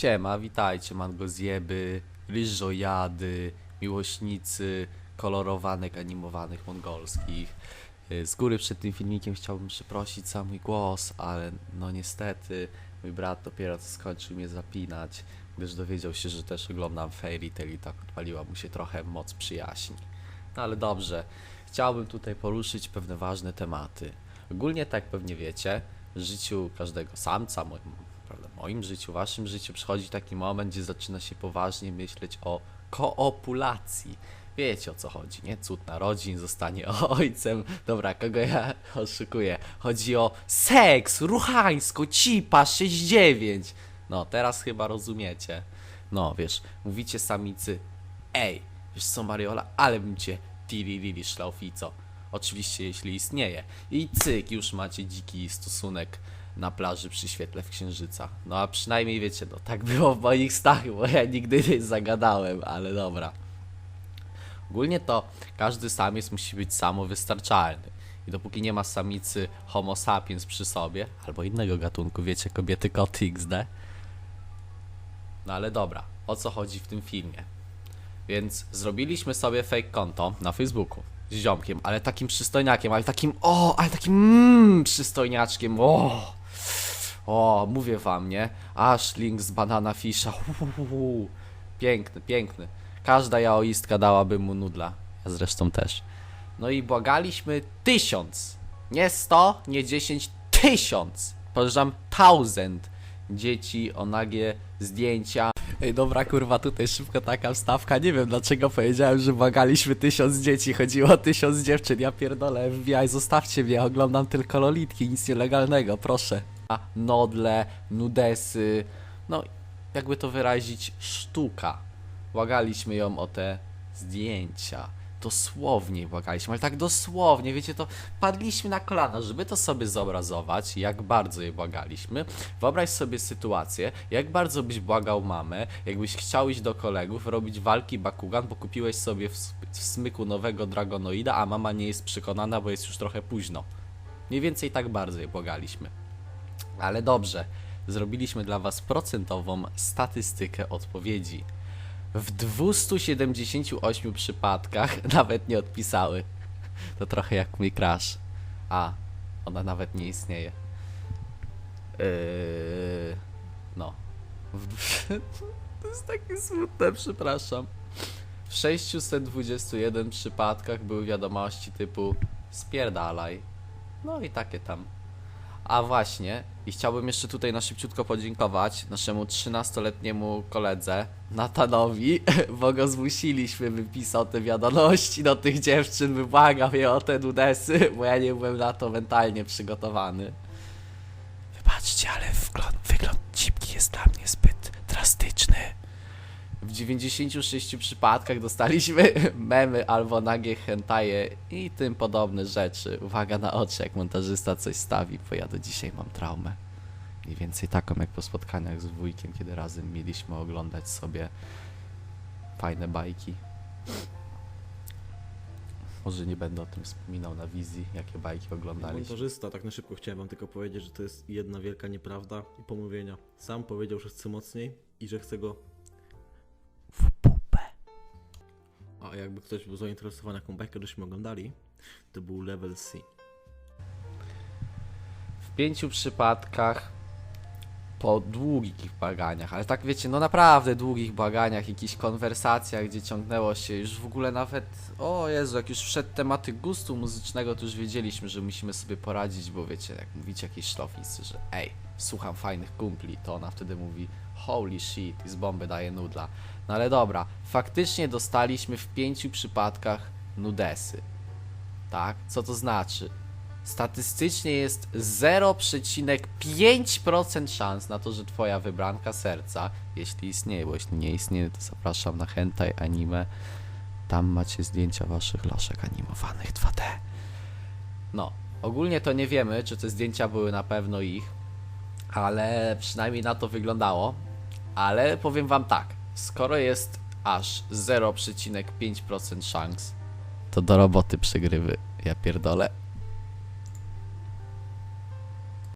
Siema, witajcie mangozjeby, ryżojady, miłośnicy kolorowanek animowanych mongolskich. Y, Z góry przed tym filmikiem chciałbym przeprosić za mój głos, ale no niestety mój brat dopiero co skończył mnie zapinać, gdyż dowiedział się, że też oglądam Fairy Tail i tak odpaliła mu się trochę moc przyjaźni. No ale dobrze, chciałbym tutaj poruszyć pewne ważne tematy. Ogólnie tak pewnie wiecie, w życiu każdego samca, moim, życiu, waszym życiu przychodzi taki moment, gdzie zaczyna się poważnie myśleć o koopulacji. Wiecie o co chodzi, nie? Cud narodzin, zostanie ojcem. Dobra, kogo ja oszukuję? Chodzi o seks, ruchańsko, cipa, 6-9. No, teraz chyba rozumiecie. No, wiesz, mówicie samicy, ej, wiesz co Mariola, ale bym cię tirilili szlaufico. Oczywiście, jeśli istnieje. I cyk, już macie dziki stosunek na plaży przy świetle w księżyca. No a przynajmniej wiecie, no tak było w moich snach, bo ja nigdy nie zagadałem, ale dobra. Ogólnie to każdy samiec musi być samowystarczalny. I dopóki nie ma samicy homo sapiens przy sobie, albo innego gatunku, wiecie, kobiety koty XD. No ale dobra, o co chodzi w tym filmie? Więc zrobiliśmy sobie fake konto na Facebooku z ziomkiem, ale takim przystojniakiem, ale takim, o, ale takim mmm, przystojniaczkiem, o, o, mówię wam, nie? Aż link z banana fisza, hu, hu, hu, hu. piękny, piękny. Każda jaoistka dałaby mu nudla, ja zresztą też. No i błagaliśmy tysiąc, nie sto, nie dziesięć, tysiąc, podejrzewam thousand dzieci o nagie zdjęcia. Ej, dobra, kurwa, tutaj szybko taka wstawka. Nie wiem dlaczego powiedziałem, że błagaliśmy tysiąc dzieci. Chodziło o tysiąc dziewczyn. Ja pierdolę, FBI, zostawcie mnie, oglądam tylko lolitki, nic nielegalnego, proszę. Nodle, nudesy, no jakby to wyrazić, sztuka. Błagaliśmy ją o te zdjęcia. Dosłownie błagaliśmy, ale tak dosłownie, wiecie, to padliśmy na kolana, żeby to sobie zobrazować, jak bardzo je błagaliśmy. Wyobraź sobie sytuację, jak bardzo byś błagał mamę, jakbyś chciał iść do kolegów, robić walki Bakugan, bo kupiłeś sobie w, w smyku nowego Dragonoida, a mama nie jest przekonana, bo jest już trochę późno. Mniej więcej tak bardzo je błagaliśmy. Ale dobrze, zrobiliśmy dla Was procentową statystykę odpowiedzi. W 278 przypadkach nawet nie odpisały. To trochę jak mój crush. A, ona nawet nie istnieje. Yy, no. To jest takie smutne, przepraszam. W 621 przypadkach były wiadomości typu spierdalaj. No i takie tam. A właśnie, i chciałbym jeszcze tutaj na szybciutko podziękować naszemu 13-letniemu koledze, Natanowi, bo go zmusiliśmy, by pisał te wiadomości do tych dziewczyn, by je o te nudesy, bo ja nie byłem na to mentalnie przygotowany. Wybaczcie, ale wygląd, wygląd cipki jest dla mnie zbyt drastyczny. W 96 przypadkach dostaliśmy memy albo nagie hentaje i tym podobne rzeczy. Uwaga na oczy, jak montażysta coś stawi, bo ja do dzisiaj mam traumę. Mniej więcej taką jak po spotkaniach z wujkiem, kiedy razem mieliśmy oglądać sobie fajne bajki. Może nie będę o tym wspominał na wizji, jakie bajki oglądaliśmy. Montażysta, tak na szybko chciałem wam tylko powiedzieć, że to jest jedna wielka nieprawda i pomówienia. Sam powiedział, że chce mocniej i że chce go. W pupę. A jakby ktoś był zainteresowany, jaką bajkę żeśmy oglądali, to był Level C. w pięciu przypadkach po długich błaganiach, ale tak wiecie, no naprawdę długich błaganiach, jakichś konwersacjach, gdzie ciągnęło się już w ogóle nawet, o Jezu, jak już wszedł tematy gustu muzycznego, to już wiedzieliśmy, że musimy sobie poradzić, bo wiecie, jak mówicie jakiejś szlofnicy, że ej, słucham fajnych kumpli, to ona wtedy mówi holy shit i z bomby daje nudla. No ale dobra, faktycznie dostaliśmy w pięciu przypadkach nudesy. Tak? Co to znaczy? Statystycznie jest 0,5% szans na to, że twoja wybranka serca, jeśli istnieje, bo jeśli nie istnieje, to zapraszam na hentai anime. Tam macie zdjęcia waszych loszek animowanych 2D. No, ogólnie to nie wiemy, czy te zdjęcia były na pewno ich, ale przynajmniej na to wyglądało. Ale powiem wam tak, skoro jest aż 0,5% szans, to do roboty przegrywy. Ja pierdolę.